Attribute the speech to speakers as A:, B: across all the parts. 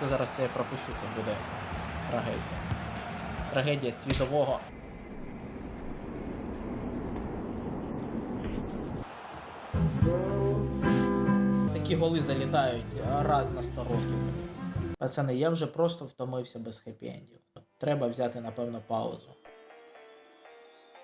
A: Якщо зараз це я пропущу, це буде трагедія. Трагедія світового. Такі голи залітають раз на 100 років. Пацани, я вже просто втомився без хеппі-ендів. Треба взяти, напевно, паузу.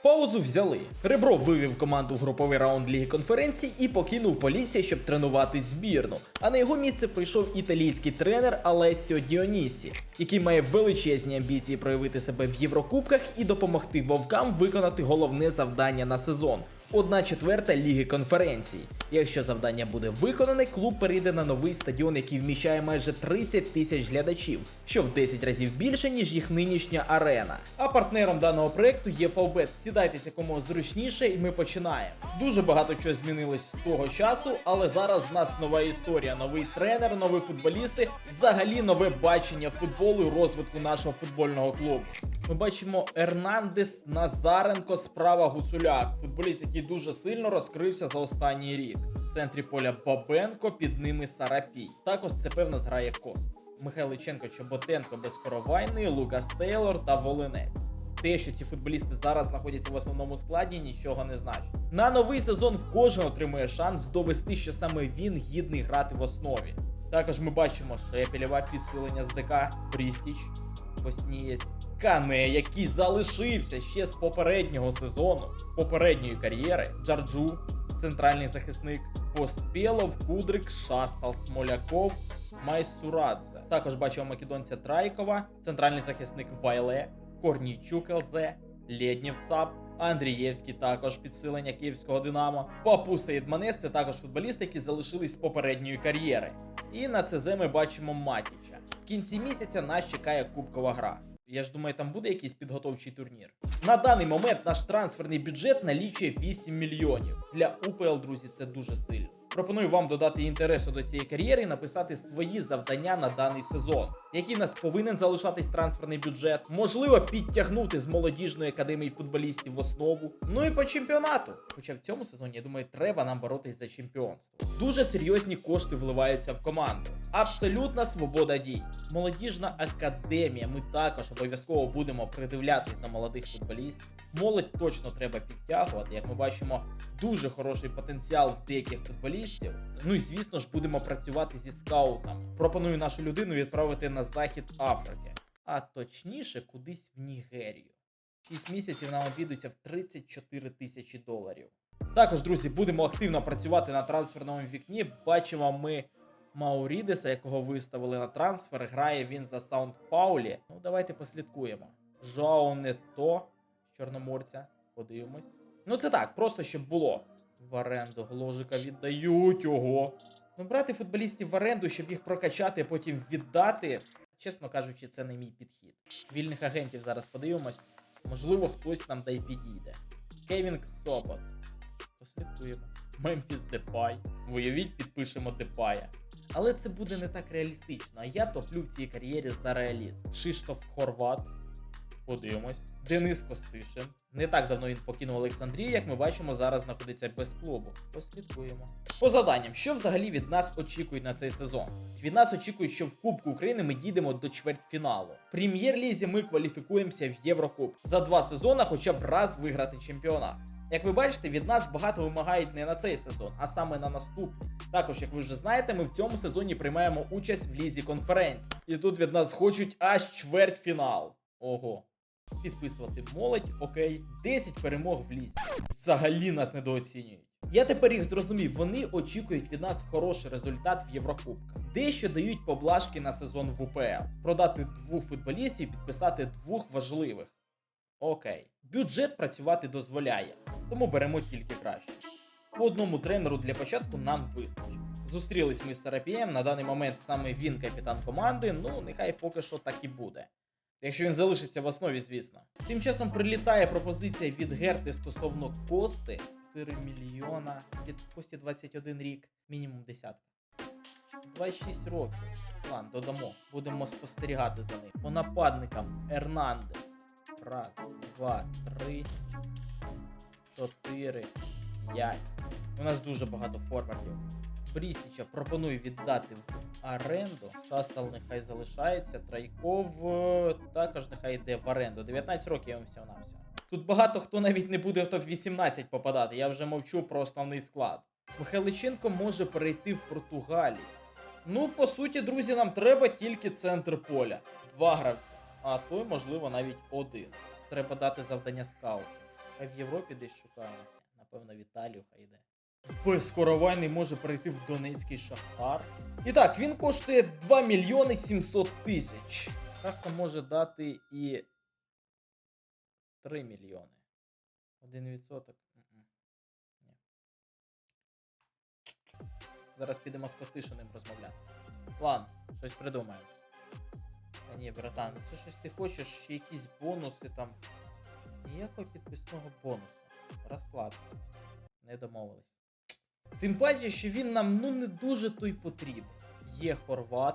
B: Паузу взяли. Ребро вивів команду в груповий раунд Ліги конференцій і покинув Полісся, щоб тренувати збірну. А на його місце прийшов італійський тренер Алесіо Діонісі, який має величезні амбіції проявити себе в Єврокубках і допомогти вовкам виконати головне завдання на сезон. Одна четверта ліги конференцій. Якщо завдання буде виконане, клуб перейде на новий стадіон, який вміщає майже 30 тисяч глядачів, що в 10 разів більше, ніж їх нинішня арена. А партнером даного проекту є Фавбет. Сідайтеся кому зручніше, і ми починаємо. Дуже багато чого змінилось з того часу, але зараз в нас нова історія, новий тренер, нові футболісти, взагалі нове бачення футболу і розвитку нашого футбольного клубу. Ми бачимо Ернандес Назаренко, справа Гуцуляк, футболіст, який дуже сильно розкрився за останній рік. В центрі поля Бабенко, під ними Сарапій. Також це певно зграє Кост. Михайличенко, Чоботенко, Безкоровайний, Лукас Тейлор та Волинець. Те, що ці футболісти зараз знаходяться в основному складі, нічого не значить. На новий сезон кожен отримує шанс довести, що саме він гідний грати в основі. Також ми бачимо Шепелєва підсилення з ДК, Прістіч, Боснієць, Кане, який залишився ще з попереднього сезону, попередньої кар'єри, Джарджу, центральний захисник, Поспєлов, Кудрик, Шастал, Смоляков, Майсурадзе. Також бачимо македонця Трайкова, центральний захисник Вайле, Корнійчук ЛЗ, Лєднєв ЦАП, Андрієвський також підсилення київського Динамо. Папу Сейдманес це також футболісти, які залишились з попередньої кар'єри. І на ЦЗ ми бачимо Матіча. В кінці місяця нас чекає кубкова гра. Я ж думаю, там буде якийсь підготовчий турнір. На даний момент наш трансферний бюджет налічує 8 мільйонів. Для УПЛ, друзі, це дуже сильно. Пропоную вам додати інтересу до цієї кар'єри і написати свої завдання на даний сезон, який нас повинен залишатись трансферний бюджет, можливо, підтягнути з молодіжної академії футболістів в основу. Ну і по чемпіонату. Хоча в цьому сезоні, я думаю, треба нам боротись за чемпіонство. Дуже серйозні кошти вливаються в команду. Абсолютна свобода дій. Молодіжна академія. Ми також обов'язково будемо придивлятись на молодих футболістів. Молодь точно треба підтягувати. Як ми бачимо, дуже хороший потенціал в деяких футболістів. Ну і звісно ж будемо працювати зі скаутом. Пропоную нашу людину відправити на захід Африки, а точніше, кудись в Нігерію. 6 місяців нам обійдуться в 34 тисячі доларів. Також, друзі, будемо активно працювати на трансферному вікні. Бачимо ми Маурідеса, якого виставили на трансфер. Грає він за Саунд Паулі. Ну, давайте послідкуємо. Жоао Нето з Чорноморця. Подивимось. Ну, це так, просто щоб було. В оренду гложика віддають його. Ну, брати футболістів в оренду, щоб їх прокачати, потім віддати. Чесно кажучи, це не мій підхід. Вільних агентів зараз подивимось. Можливо, хтось нам да й підійде. Кевін Собот. Послідкуємо. Мемфіс Депай. Виявіть, підпишемо Депая. Але це буде не так реалістично, а я топлю в цій кар'єрі за реалізм. Шиштоф Хорват. Подивимось. Денис Костишин. Не так давно він покинув Олександрію, як ми бачимо, зараз знаходиться без клубу. Послідкуємо. По заданням, що взагалі від нас очікують на цей сезон? Від нас очікують, що в Кубку України ми дійдемо до чвертьфіналу. В прем'єр-лізі ми кваліфікуємося в Єврокуб. За два сезони хоча б раз виграти чемпіонат. Як ви бачите, від нас багато вимагають не на цей сезон, а саме на наступний. Також, як ви вже знаєте, ми в цьому сезоні приймаємо участь в лізі конференції. І тут від нас хочуть аж чвертьфінал. Ого. Підписувати молодь, окей, 10 перемог в лізі. Взагалі нас недооцінюють. Я тепер їх зрозумів, вони очікують від нас хороший результат в Єврокубках. Дещо дають поблажки на сезон в УПЛ. Продати двох футболістів підписати двох важливих. Окей. Бюджет працювати дозволяє, тому беремо тільки краще. По одному тренеру для початку нам вистачить. Зустрілись ми з Сарапієм, на даний момент саме він капітан команди, ну нехай поки що так і буде. Якщо він залишиться в основі, звісно. Тим часом прилітає пропозиція від Герти стосовно Кости 4 мільйона. Від Кості 21 рік, мінімум десятка. 26 років. Ладно, додамо. Будемо спостерігати за ним. По нападникам Ернандес. Раз, два, три, чотири, п'ять. У нас дуже багато форвардів.
A: Брістіча пропоную віддати в оренду. Шастал нехай залишається. Трайков е, також нехай йде в оренду. 19 років йому всього навсього Тут багато хто навіть не буде в топ-18 попадати. Я вже мовчу про основний склад. Михайличенко може перейти в Португалію. Ну, по суті, друзі, нам треба тільки центр поля. Два гравця. А той, можливо, навіть один. Треба дати завдання скауту. Хай в Європі десь шукає. Напевно, в Італію хай йде. Безкоровайний може перейти в Донецький Шахтар. І так, він коштує 2 мільйони 700 тисяч. Шахта може дати і 3 мільйони. Один відсоток. Зараз підемо з Костишиним розмовляти. Ладно, щось придумаємо. Та ні, братан, ну це щось ти хочеш, ще якісь бонуси там. Ніякого підписного бонусу. Розслабся. Не домовились. Тим паче, що він нам ну не дуже той потрібен. Є хорват,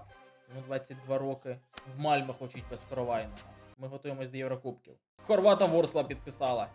A: йому 22 роки. В Мальме хочуть безкоровайного. Ми готуємось до Єврокубків. Хорвата Ворсла підписала.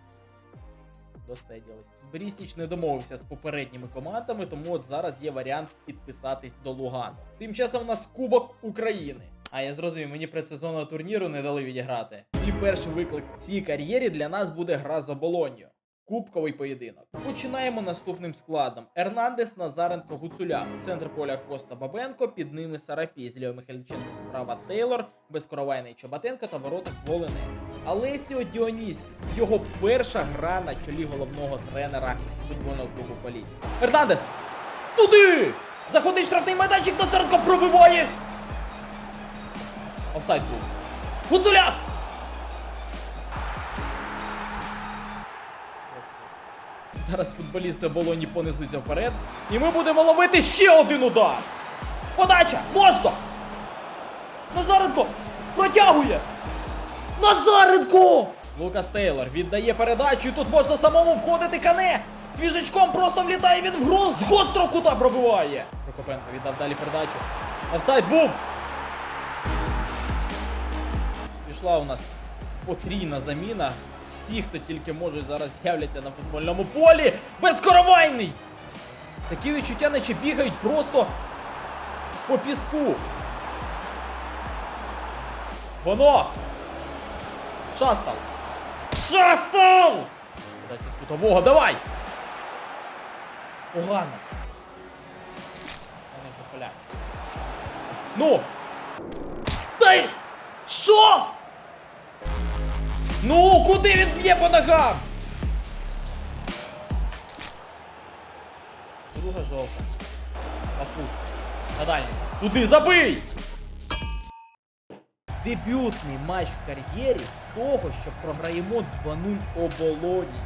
A: Досиділись. Брістіч не домовився з попередніми командами, тому от зараз є варіант підписатись до Лугану. Тим часом у нас Кубок України. А я зрозумів, мені предсезонного турніру не дали відіграти. І перший виклик в цій кар'єрі для нас буде гра за Болонью. Кубковий поєдинок. Починаємо наступним складом: Ернандес, Назаренко, Гуцуляк. Центр поля Коста Бабенко, під ними Сарапій, зліва Михайліченко, справа Тейлор, безкоровайний Чоботенко та воротах Волинець. Алесіо Діонісі. Його перша гра на чолі головного тренера футбольного клубу Полісся. Ернандес! Туди! Заходить штрафний майданчик, Назаренко пробиває! Офсайд був. Гуцуляк! Зараз футболісти Болоні понесуться вперед. І ми будемо ловити ще один удар. Подача! Можна! Назаренко! Протягує! Назаренко! Лукас Тейлор віддає передачу, і тут можна самому входити кане! Свіжачком просто влітає він в гру, з гострого кута пробиває! Прокопенко віддав далі передачу. Офсайд був! Пішла у нас потрійна заміна. Всі, хто тільки можуть, зараз з'являться на футбольному полі. Безкоровайний! Такі відчуття, наче бігають просто по піску. Воно! Шастал! Шастал! З кутового, давай! Погано. Ну! Дай! Що? Ну, куди він б'є по ногам? Друга жовта. Афу. На дальній. Туди забий! Дебютний матч в кар'єрі з того, що програємо 2-0 оболоні.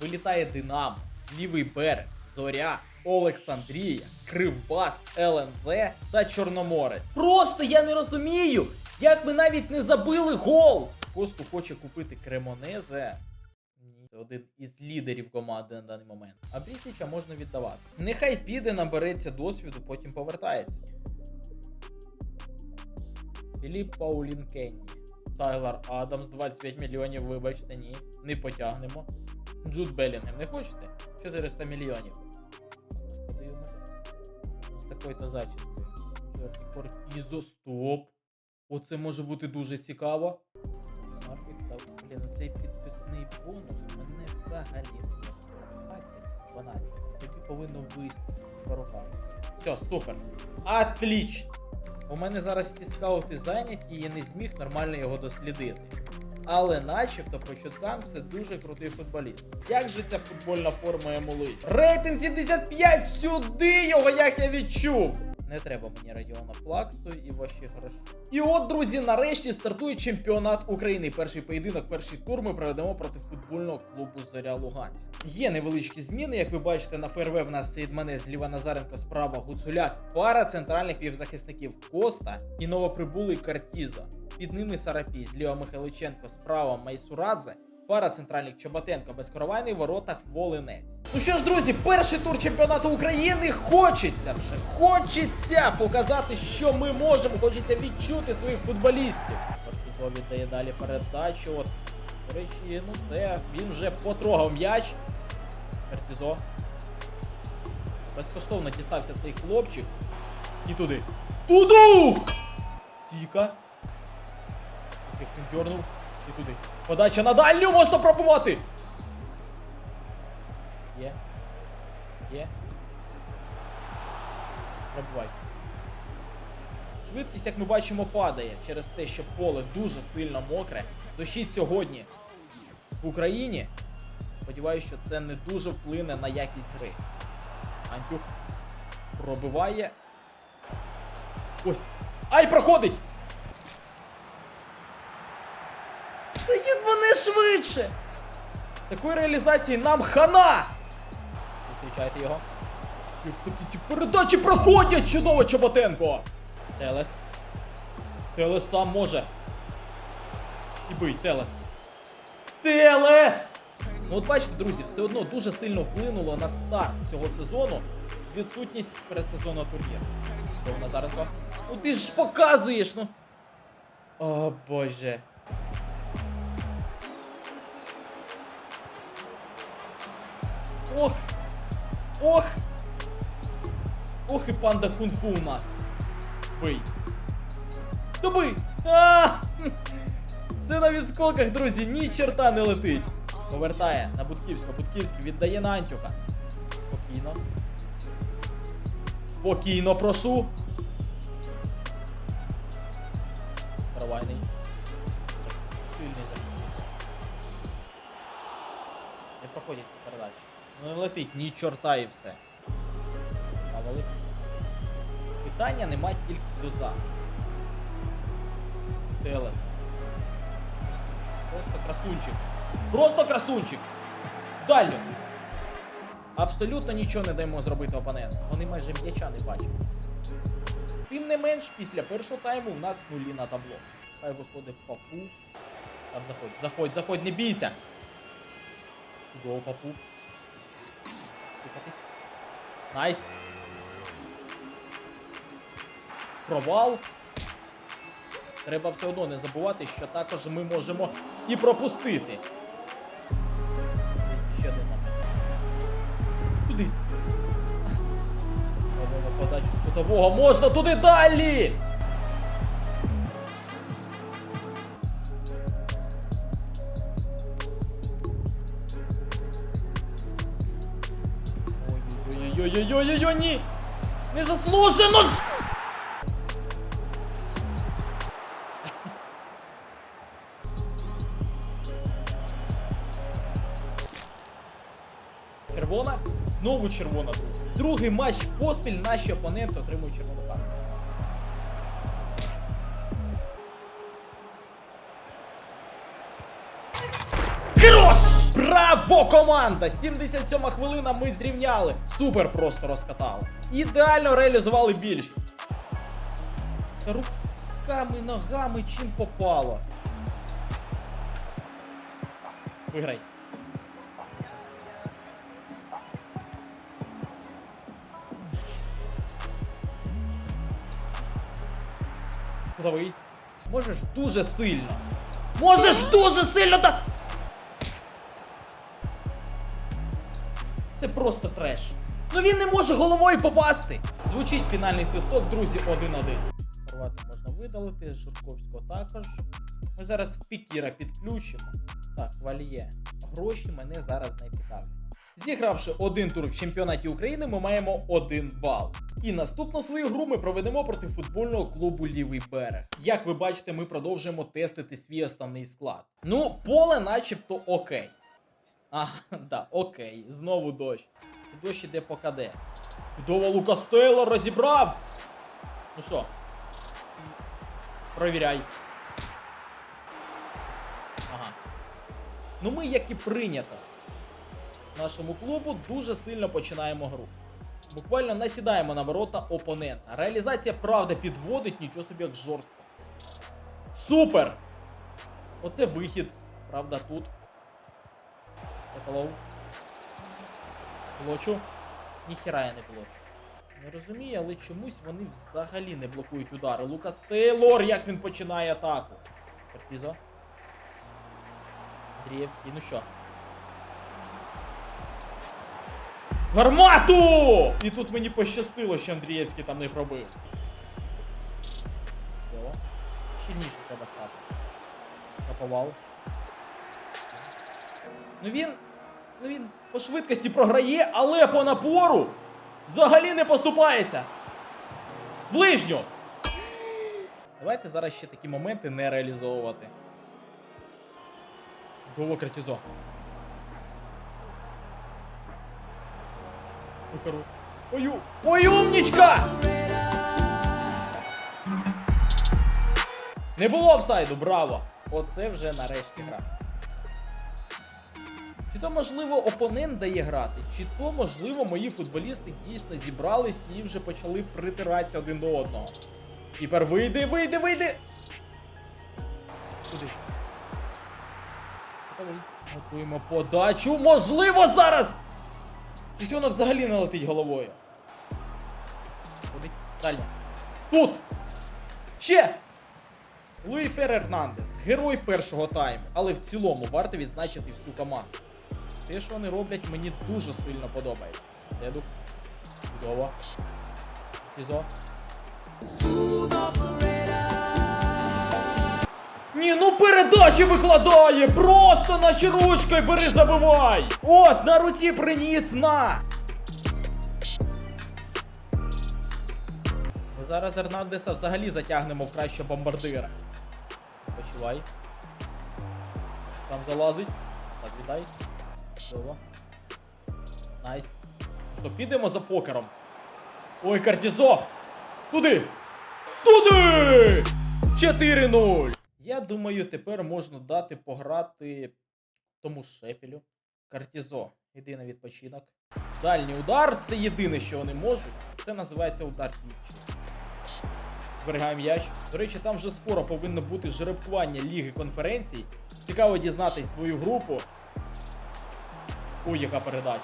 A: Вилітає Динамо, Лівий берег, Зоря, Олександрія, Кривбас, ЛНЗ та Чорноморець. Просто я не розумію, як ми навіть не забили гол. Косту хоче купити Кремонезе. Це один із лідерів команди на даний момент. А Брісніча можна віддавати. Нехай піде, набереться досвіду, потім повертається. Філіп Паулін Кенні. Тайлер Адамс 25 мільйонів, вибачте, ні. Не потягнемо. Джуд Белінгем не хочете? 400 мільйонів. Подивимось. З такою-то зачіскою. Кортізо, стоп. Оце може бути дуже цікаво. Блін, цей підписний бонус мене взагалі не влаштовує. 12. Тоді повинно вистачити по рукам. Все, супер. Отлично. У мене зараз всі скаути зайняті, і я не зміг нормально його дослідити. Але начебто по чуткам це дуже крутий футболіст. Як же ця футбольна форма йому личить? Рейтинг 75 сюди його, як я відчув! Не треба мені радіона Плаксу і ваші гроші. І от, друзі, нарешті стартує чемпіонат України. Перший поєдинок, перший тур ми проведемо проти футбольного клубу Зоря Луганськ. Є невеличкі зміни, як ви бачите, на ФРВ в нас стоїть мене зліва Назаренко, справа Гуцуляк, пара центральних півзахисників Коста і новоприбулий Картізо. Під ними Сарапій, зліва Михайличенко, справа Майсурадзе. Пара центральних Чоботенко, безкоровайний воротах Волинець. Ну що ж, друзі, перший тур чемпіонату України хочеться вже. Хочеться показати, що ми можемо. Хочеться відчути своїх футболістів. Партизо віддає далі передачу. От, до речі, ну все, він вже потрогав м'яч. Партизо. Безкоштовно дістався цей хлопчик. І туди. Тудух! Стійка. Як він дьорнув. І туди. Подача на дальню можна пробувати! Є. Є. Пробувай. Швидкість, як ми бачимо, падає через те, що поле дуже сильно мокре. Дощить сьогодні в Україні. Сподіваюся, що це не дуже вплине на якість гри. Антюх пробиває. Ось. Ай, проходить! Та їдь вони швидше! Такої реалізації нам хана! Зустрічайте його. Як такі ці передачі проходять! Чудово, Чоботенко! Телес. Телес сам може. І бий, Телес. Телес! Ну от бачите, друзі, все одно дуже сильно вплинуло на старт цього сезону відсутність передсезонного турніру. Назаренко? Ну ти ж показуєш, ну. О боже. Ох! Ох! Ох і панда кунг-фу у нас. Бий. Доби! А! Все на відскоках, друзі, ні черта не летить. Повертає на Будківського. Будківський віддає на Антюха. Спокійно. Спокійно, прошу. Скоровайний. Сильний. Не передачі. Ну не летить ні чорта і все. Навали. Питання нема тільки до захисту. Телес. Просто красунчик. Просто красунчик. Дальню. Абсолютно нічого не даємо зробити опоненту. Вони майже м'яча не бачать. Тим не менш, після першого тайму в нас нулі на табло. Хай виходить папу. Там заходь, заходь, заходь, не бійся. Чудово, папу. Рухатись. Найс. Провал. Треба все одно не забувати, що також ми можемо і пропустити. Ще момент. Туди. Робимо подачу з кутового. Можна туди далі! Ой-ой-ой-ой-ой-ой, ні! Заслужено! Червона, знову червона. Другий матч поспіль наші опоненти отримують червону карту. Крос! Браво, команда! 77 хвилина ми зрівняли. Супер просто розкатали. Ідеально реалізували більшість. Руками, ногами чим попало. Виграй. Кутовий. Можеш дуже сильно. Можеш дуже сильно та. Це просто треш. Ну він не може головою попасти. Звучить фінальний свисток, друзі, 1-1. Порвати можна видалити, Журковського також. Ми зараз Пікіра підключимо. Так, вальє. Гроші мене зараз не. Зігравши один тур в чемпіонаті України, ми маємо один бал. І наступну свою гру ми проведемо проти футбольного клубу Лівий берег. Як ви бачите, ми продовжуємо тестити свій основний склад. Ну, поле начебто окей. А, да, окей, знову дощ. Дощ іде по КД. Чудово Лукас Тейлор розібрав! Ну що? Провіряй. Ага. Ну ми, як і прийнято, нашому клубу дуже сильно починаємо гру. Буквально насідаємо на ворота опонента. Реалізація правда підводить, нічого собі як жорстко. Супер! Оце вихід. Правда, тут. Соколов. Блочу. Ніхіра я не блочу. Не розумію, але чомусь вони взагалі не блокують удари. Лукас Тейлор, як він починає атаку. Перпізо. Андрієвський, ну що? Гармату! І тут мені пощастило, що Андрієвський там не пробив. Ще ніж треба стати. Наповал. Ну він. Ну він по швидкості програє, але по напору взагалі не поступається. Ближньо! Давайте зараз ще такі моменти не реалізовувати. Чудово. Вихору. Ою! Ой, умнічка! Не було офсайду, браво! Оце вже нарешті гра. То, можливо, опонент дає грати, чи то, можливо, мої футболісти дійсно зібрались і вже почали притиратися один до одного. Тепер вийди, вийди, вийди! Куди? Готуємо подачу. Можливо, зараз! Щось взагалі не летить головою. Куди? Далі. Тут! Ще! Луї Фер Ернандес, герой першого тайму, але в цілому варто відзначити всю команду. Те, що вони роблять, мені дуже сильно подобається. Дедух. Чудово. Кізо. Ні, ну передачі викладає! Просто наче ручкою бери забивай! От, на руці приніс на! Ми зараз Ернандеса взагалі затягнемо в кращого бомбардира. Почувай. Там залазить. Так, віддай. Чудово. Найс. Що, підемо за покером? Ой, картізо! Туди! Туди! 4-0! Я думаю, тепер можна дати пограти тому шепелю. Картізо. Іди на відпочинок. Дальній удар це єдине, що вони можуть. Це називається удар відчі. Зберігаємо м'яч. До речі, там вже скоро повинно бути жеребкування Ліги конференцій. Цікаво дізнатись свою групу. Ой, яка передача.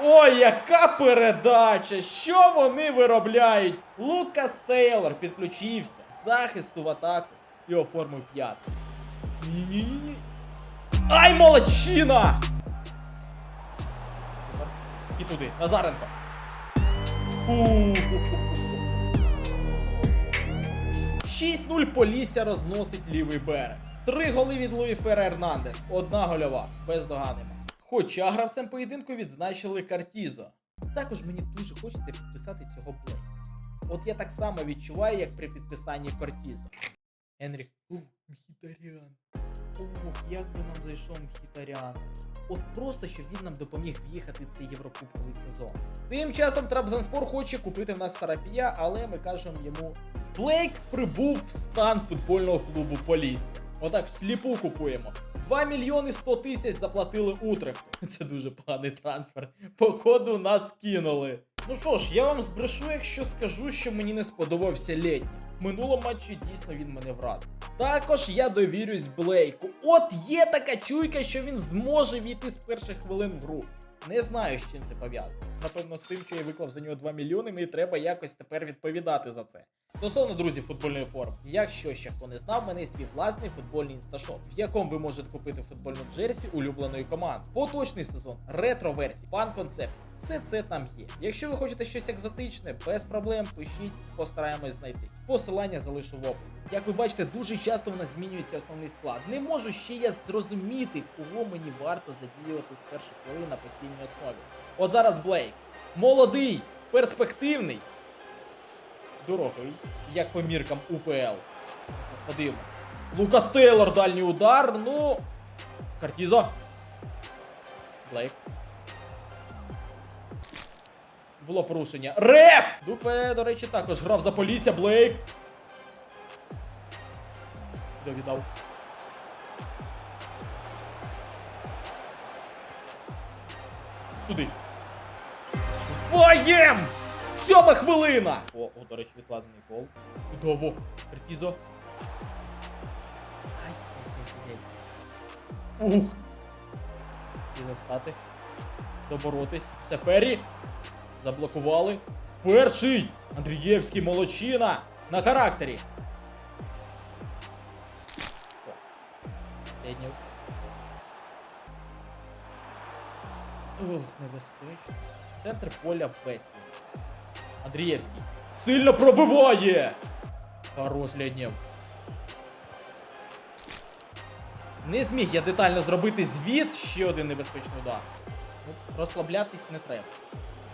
A: Ой, яка передача! Що вони виробляють? Лукас Тейлор підключився захисту в атаку і оформив п'яту. Ні-ні-ні. Ай, молодчина! І туди, Назаренко. У-ху-ху-ху. 6-0 Полісся розносить лівий берег. Три голи від Луї Фера Ернандес, одна гольова, бездоганимо. Хоча гравцем поєдинку відзначили Картізо. Також мені дуже хочеться підписати цього Блейка. От я так само відчуваю, як при підписанні Кортізо. Енріх. Ух, Мхітарян. Ох, як би нам зайшов Мхітарян. От просто щоб він нам допоміг в'їхати цей єврокубковий сезон. Тим часом Трабзанспор хоче купити в нас Сарапія, але ми кажемо йому. Блейк прибув в стан футбольного клубу Полісся. Отак всліпу купуємо. 2 мільйони 100 тисяч заплатили Утрехту. Це дуже поганий трансфер. Походу нас кинули. Ну що ж, я вам збрешу, якщо скажу, що мені не сподобався літній. В минулому матчі дійсно він мене вразив. Також я довірюсь Блейку. От є така чуйка, що він зможе війти з перших хвилин в гру. Не знаю, з чим це пов'язано. Напевно, з тим, що я виклав за нього 2 мільйони, мені треба якось тепер відповідати за це. Стосовно друзів футбольної форми, якщо ще хто не знав, в мене є свій власний футбольний інсташоп, в якому ви можете купити футбольну джерсі улюбленої команди. Поточний сезон, ретро версії, пан концепт. Все це там є. Якщо ви хочете щось екзотичне, без проблем пишіть, постараємось знайти. Посилання залишу в описі. Як ви бачите, дуже часто в нас змінюється основний склад. Не можу ще я зрозуміти, кого мені варто задіювати з перших хвилин на постійній основі. От зараз Блейк. Молодий, перспективний, дорогий, як по міркам УПЛ. Подивимось. Лукас Тейлор, дальній удар. Ну. Картізо. Блейк. Було порушення. Реф! Дупе, до речі, також грав за Полісся. Блейк. Довідав. Туди. Воєм! Сьома хвилина! О, о, до речі, відкладений гол. Чудово. Ай. Ух. І застати. Доборотись. Це Феррі. Заблокували. Перший! Андрієвський молодчина! На характері. Леднів. Ух, небезпечно. Центр поля весь. Андрієвський. Сильно пробиває! Хорош Леонєв. Не зміг я детально зробити звіт. Ще один небезпечний удар. Ну, розслаблятись не треба.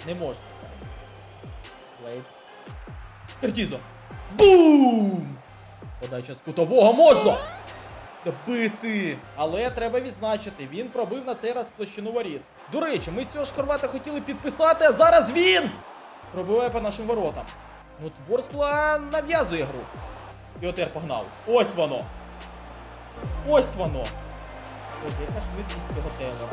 A: Не можна. Лейт. Картізо. Бум! Подача з кутового можна! Добити! Але треба відзначити, він пробив на цей раз площину воріт. До речі, ми цього ж хорвата хотіли підписати, а зараз він! Пробиває по нашим воротам. Ну, Творскла нав'язує гру. І отер погнав. Ось воно! Ось воно! Боже, яка швидкість цього Тейлора.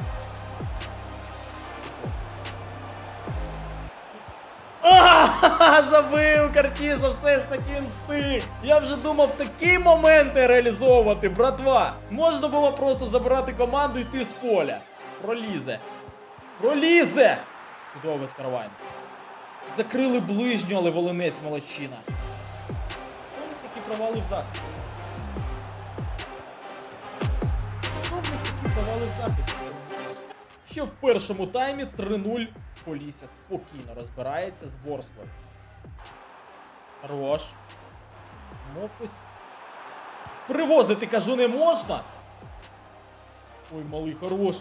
A: А, забив Картіза, все ж таки він встиг. Я вже думав такі моменти реалізовувати, братва. Можна було просто забирати команду і йти з поля. Пролізе. Пролізе! Чудове скарвайн. Закрили ближню, але волинець молодчина. Такі провали в захисті? Що провали в захисті? Ще в першому таймі 3-0 Полісся спокійно розбирається з Ворслою. Хорош. Мофус. Привозити, кажу, не можна. Ой, малий, хорош.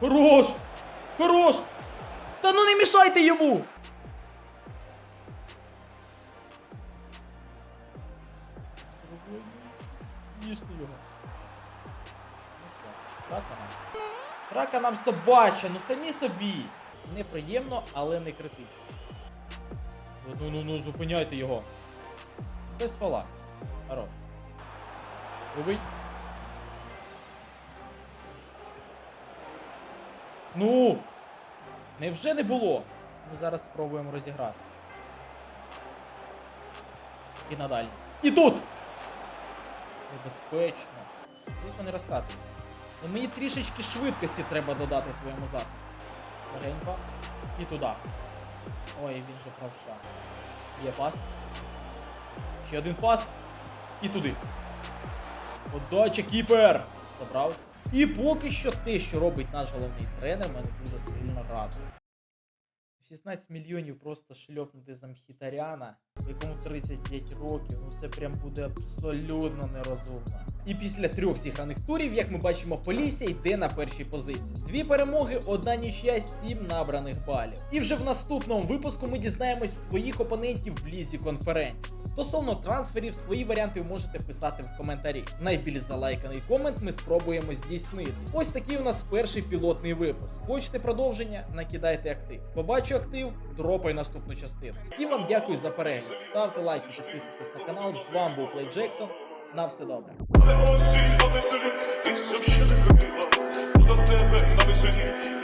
A: Хорош! Хорош! Та ну не мішайте йому! Рака нам собача, ну самі собі. Неприємно, але не критично. Ну ну ну зупиняйте його. Без фола. Хорош. Убий. Ну! Невже не було? Ми зараз спробуємо розіграти. І надалі. І тут! Небезпечно. Тільки не розкатуй. Ну мені трішечки швидкості треба додати своєму захисту. Легенько. І туди. Ой, він же правша. Є пас. Ще один пас. І туди. Подача кіпер! Забрав. І поки що те, що робить наш головний тренер, мене дуже сильно радує. 16 мільйонів просто шльопнути за Мхітаряна, якому 35 років, ну це прям буде абсолютно нерозумно. І після трьох зіграних турів, як ми бачимо, Полісся йде на першій позиції. Дві перемоги, одна нічия, сім набраних балів. І вже в наступному випуску ми дізнаємось своїх опонентів в лізі конференції. Стосовно трансферів, свої варіанти ви можете писати в коментарі. Найбільш залайканий комент ми спробуємо здійснити. Ось такий у нас перший пілотний випуск. Хочете продовження? Накидайте актив. Побачу актив, дропай наступну частину. І вам дякую за перегляд. Ставте лайки, підписуйтесь на канал. З вами був Плей Джексон на все добре.
C: Але осінь на веселі, і все ще не крила, до тебе на веселі.